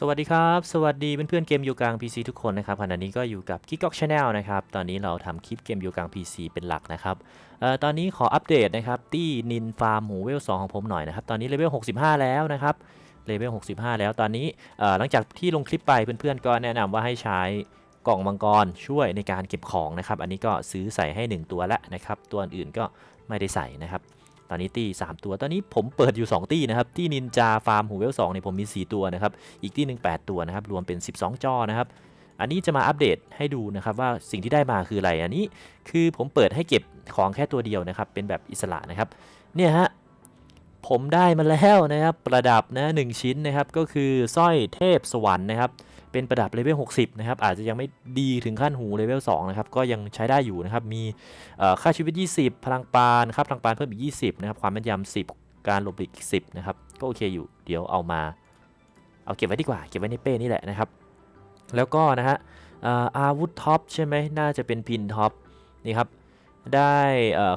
สวัสดีครับ สวัสดีเพื่อนๆเกมยูกลาง PC ทุกคนนะครับขณะนี้ก็อยู่กับ k i k o k Channel นะครับ ตอนนี้เราทำคลิปเกมยูกลาง PC เป็นหลักนะครับออตอนนี้ขออัปเดตนะครับที่นินฟาร์มหูเวล2ของผมหน่อยนะครับ ตอนนี้เลเวล 65 แล้วนะครับ เลเวล 65 แล้วตอนนี้หลังจากที่ลงคลิปไปเพื่อนๆก็แนะนำว่าให้ใช้กล่องมังกรช่วยในการเก็บของนะครับ อันนี้ก็ซื้อใส่ให้ 1 ตัวแล้วนะครับ ตัวอื่นก็ไม่ได้ใส่นะครับ ตอนนี้ตี 3 ตัว ตอนนี้ผมเปิดอยู่ 2 ตีนะครับ ที่นินจาฟาร์มหูเวล2เนี่ยผมมี 4 ตัวนะครับ อีกที่หนึ่ง8ตัวนะครับ รวมเป็น 12 จอนะครับ อันนี้จะมาอัปเดตให้ดูนะครับว่าสิ่งที่ได้มาคืออะไร อันนี้คือผมเปิดให้เก็บของแค่ตัวเดียวนะครับ เป็นแบบอิสระนะครับ เนี่ยฮะ ผมได้มาแล้วนะครับ ประดับนะหนึ่งชิ้นนะครับ ก็คือสร้อยเทพสวรรค์นะครับ เป็นประดับเลเวล60 นะครับ อาจจะยังไม่ดีถึงขั้นหูเลเวล2นะครับ ก็ยังใช้ได้อยู่นะครับ มีค่าชีวิต 20 พลังปานครับพลังปานเพิ่มอีก 20 นะครับ ความแม่นยำ 10 การหลบหลีกอีก 10 นะครับ ก็โอเคอยู่ เดี๋ยวเอามา เอาเก็บไว้ดีกว่า เก็บไว้ในเป้นี่แหละนะครับ แล้วก็นะฮะอาวุธท็อปใช่ไหม น่าจะเป็นพินท็อปนี่ครับ ได้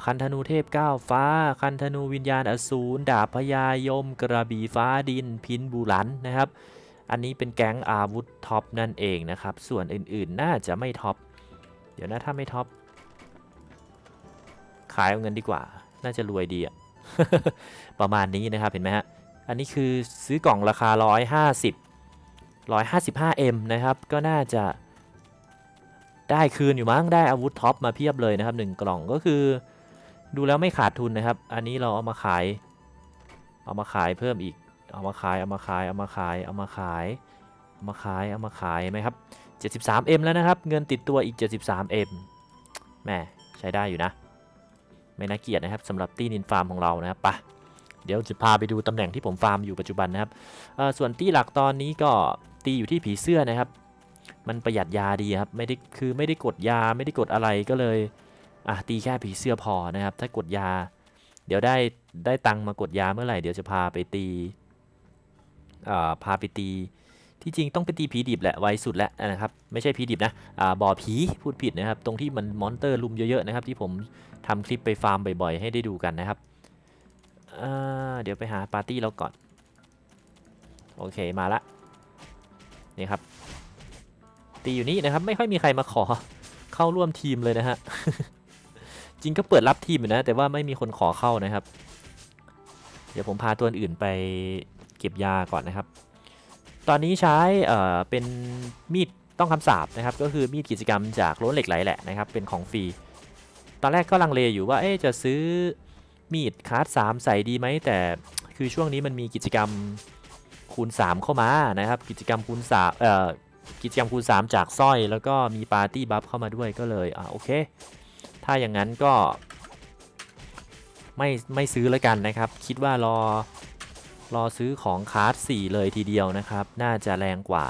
คันธนูเทพก้าวฟ้า คันธนูวิญญาณอสูร ดาบพญายม กระบี่ฟ้าดิน พินบูหลันนะครับ อันนี้เป็นแก๊งอาวุธท็อปนั่นเองนะครับ ส่วนอื่นๆน่าจะไม่ท็อป เดี๋ยวนะถ้าไม่ท็อป ขายเอาเงินดีกว่า น่าจะรวยดีอะประมาณนี้นะครับเห็นไหมฮะ อันนี้คือซื้อกล่องราคา 150 155M นะครับ ก็น่าจะได้คืนอยู่มั้ง ได้อาวุธท็อปมาเพียบเลยนะครับ 1 กล่องก็คือ ดูแล้วไม่ขาดทุนนะครับ อันนี้เราเอามาขาย เอามาขายเพิ่มอีก เอามาขาย เอามาขาย เอามาขาย เอามาขาย เอามาขาย เอามาขายไหมครับ 73M แล้วนะครับ เงินติดตัวอีก 73M แหมใช้ได้อยู่นะ ไม่น่าเกลียดนะครับสำหรับตี้นินฟาร์มของเรานะครับปะเดี๋ยวจะพาไปดูตำแหน่งที่ผมฟาร์มอยู่ปัจจุบันนะครับ ส่วนตี้หลักตอนนี้ก็ตีอยู่ที่ผีเสื้อนะครับ มันประหยัดยาดีครับ ไม่ได้คือไม่ได้กดยาไม่ได้กดอะไรก็เลยอะตีแค่ผีเสื้อพอนะครับ ถ้ากดยา เดี๋ยวได้ได้ตังมากดยาเมื่อไหร่เดี๋ยวจะพาไปตี พาไปตีที่จริงต้องไปตีผีดิบแหละไวสุดแล้วนะครับไม่ใช่ผีดิบนะอ่าบ่อผีพูดผิดนะครับ ตรงที่มันมอนเตอร์ลุมเยอะๆนะครับ ที่ผมทำคลิปไปฟาร์มบ่อยๆ ให้ได้ดูกันนะครับเดี๋ยวไปหาปาร์ตี้เราก่อน โอเคมาละนี่ครับ ตีอยู่นี่นะครับไม่ค่อยมีใครมาขอเข้าร่วมทีมเลยนะฮะจริงก็เปิดรับทีมอยู่นะ แต่ว่าไม่มีคนขอเข้านะครับ เดี๋ยวผมพาตัวอื่นไป เก็บยาก่อนนะครับ ตอนนี้ใช้เอ่อเป็นมีดต้องคำสาบนะครับ ก็คือมีดกิจกรรมจากล้นเหล็กไหลแหละนะครับ เป็นของฟรี ตอนแรกก็ลังเลอยู่ว่าเอ๊จะซื้อมีดคาร์ดสามใส่ดีไหมแต่คือช่วงนี้มันมีกิจกรรมคูณ 3 เข้ามานะครับ กิจกรรมคูณสามเอ่อกิจกรรมคูณ 3 จากสร้อย แล้วก็มีปาร์ตี้บัฟเข้ามาด้วยก็เลยอ่าโอเค ถ้าอย่างนั้นก็ไม่ไม่ซื้อแล้วกันนะครับ คิดว่ารอ รอซื้อของคาร์ด4เลยทีเดียวนะครับ น่าจะแรงกว่า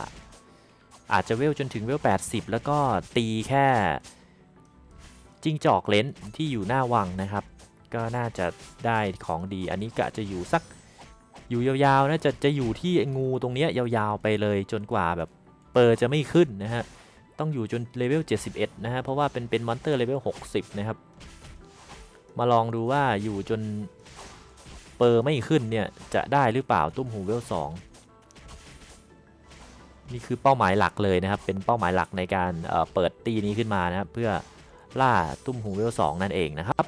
อาจจะเวลจนถึงเวล 80 แล้วก็ตีแค่ จิงจอกเลนที่อยู่หน้าวังนะครับ ก็น่าจะได้ของดี อันนี้กะจะอยู่สักอยู่ยาวๆนะจะจะอยู่ที่งูตรงเนี้ยยาวๆไปเลยจนกว่าแบบเปอร์จะไม่ขึ้นนะฮะ ต้องอยู่จนเลเวล 71 นะฮะ เพราะว่าเป็นเป็นมอนเตอร์เลเวล 60 นะครับ มาลองดูว่าอยู่จน ปอร์ไม่ขึ้นเนี่ย จะได้หรือเปล่าตุ้มหูเวล2นี่คือเป้าหมายหลักเลยนะครับ เป็นเป้าหมายหลักในการเเปิดตีนี้ขึ้นมานะครับ เพื่อล่าตุ้มหูเวล2นั่นเองนะครับ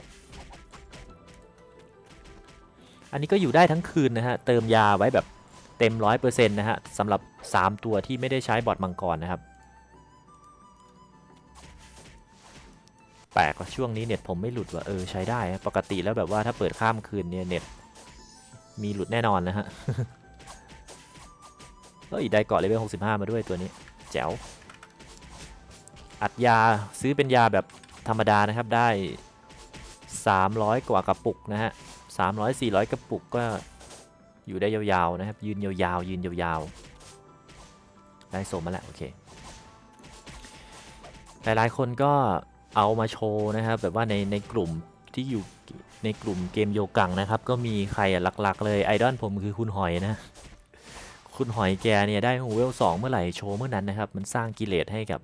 อันนี้ก็อยู่ได้ทั้งคืนนะฮะเติมยาไว้แบบเต็ม 100%นะฮะสำหรับ 3 ตัวที่ไม่ได้ใช้บอดมังกรนะครับ แปลกว่าช่วงนี้เน็ตผมไม่หลุดว่ะเออใช้ได้ ปกติแล้วแบบว่าถ้าเปิดข้ามคืนเนี่ยเน็ต มีหลุดแน่นอนนะฮะ เฮ้ย ได้เกาะเลเวล65 มาด้วยตัวนี้ แจ๋ว อัดยาซื้อเป็นยาแบบธรรมดานะครับ ได้ 300 กว่ากระปุกนะฮะ 300 400 กระปุกก็อยู่ได้ยาวๆนะครับ ยืนยาวๆยืนยาวๆ ได้สมมาแล้ว โอเค หลายๆคนก็เอามาโชว์นะครับ แบบว่าในในกลุ่มที่อยู่ ในกลุ่มเกมโยกังนะครับ ก็มีใครหลักๆ เลยไอดอลผมคือคุณหอยนะ คุณหอยแกเนี่ยได้หูเวลสองเมื่อไหร่โชว์เมื่อนั้นนะครับ มันสร้างกิเลสให้กับ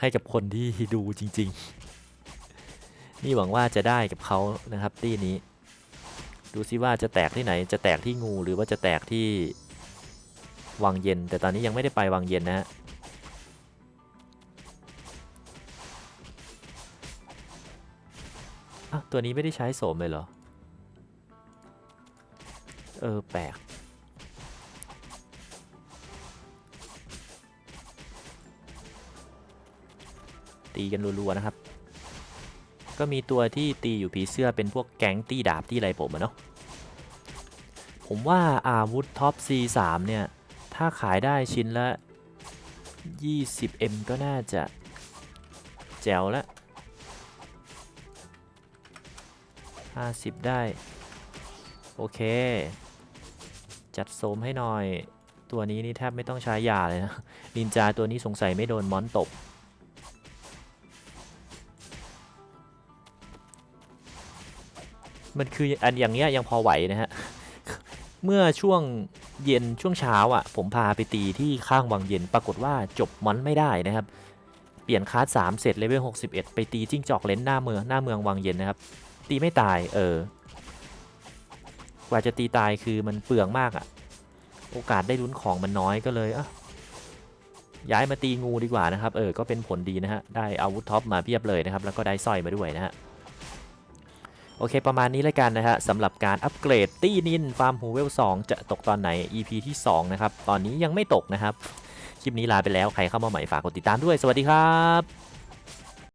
ให้กับคนที่ดูจริง ๆ นี่หวังว่าจะได้กับเขานะครับตี้นี้ ดูซิว่าจะแตกที่ไหน จะแตกที่งูหรือว่าจะแตกที่วังเย็น แต่ตอนนี้ยังไม่ได้ไปวังเย็นนะฮะ อ้าวตัวนี้ไม่ได้ใช้โสมเลยเหรอ เออ แปลก ตีกันรัวๆนะครับ ก็มีตัวที่ตีอยู่ผีเสื้อเป็นพวกแก๊งตีดาบที่อะไรผมอะเนาะ ผมว่าอาวุธท็อป C3 เนี่ย ถ้าขายได้ชิ้นละ 20M ก็น่าจะแจ๋วละ 50 ได้ โอเค จัดโสมให้หน่อย ตัวนี้นี่แทบไม่ต้องใช้ยาเลยนะนินจาตัวนี้สงสัยไม่โดนมอนตบมันคืออันอย่างเงี้ยยังพอไหวนะฮะ เมื่อช่วงเย็นช่วงเช้าอะ ผมพาไปตีที่ข้างวังเย็นปรากฏว่าจบมอนไม่ได้นะครับ เปลี่ยนคลาส3เสร็จเลเวล61 ไปตีจิ้งจอกเลนหน้าเมืองหน้าเมืองวังเย็นนะครับ ตีไม่ตาย เออ กว่าจะตีตายคือมันเปลืองมากอะโอกาสได้ลุ้นของมันน้อยก็เลยอะย้ายมาตีงูดีกว่านะครับ เออ ก็เป็นผลดีนะฮะ ได้อาวุธท็อปมาเพียบเลยนะครับ แล้วก็ได้สร้อยมาด้วยนะฮะ โอเค ประมาณนี้แล้วกันนะฮะสำหรับการอัปเกรดตี้นินฟาร์มฮูเวล2จะตกตอนไหน EP ที่ 2 นะครับ ตอนนี้ยังไม่ตกนะครับ คลิปนี้ลาไปแล้ว ใครเข้ามาใหม่ฝากกดติดตามด้วย สวัสดีครับ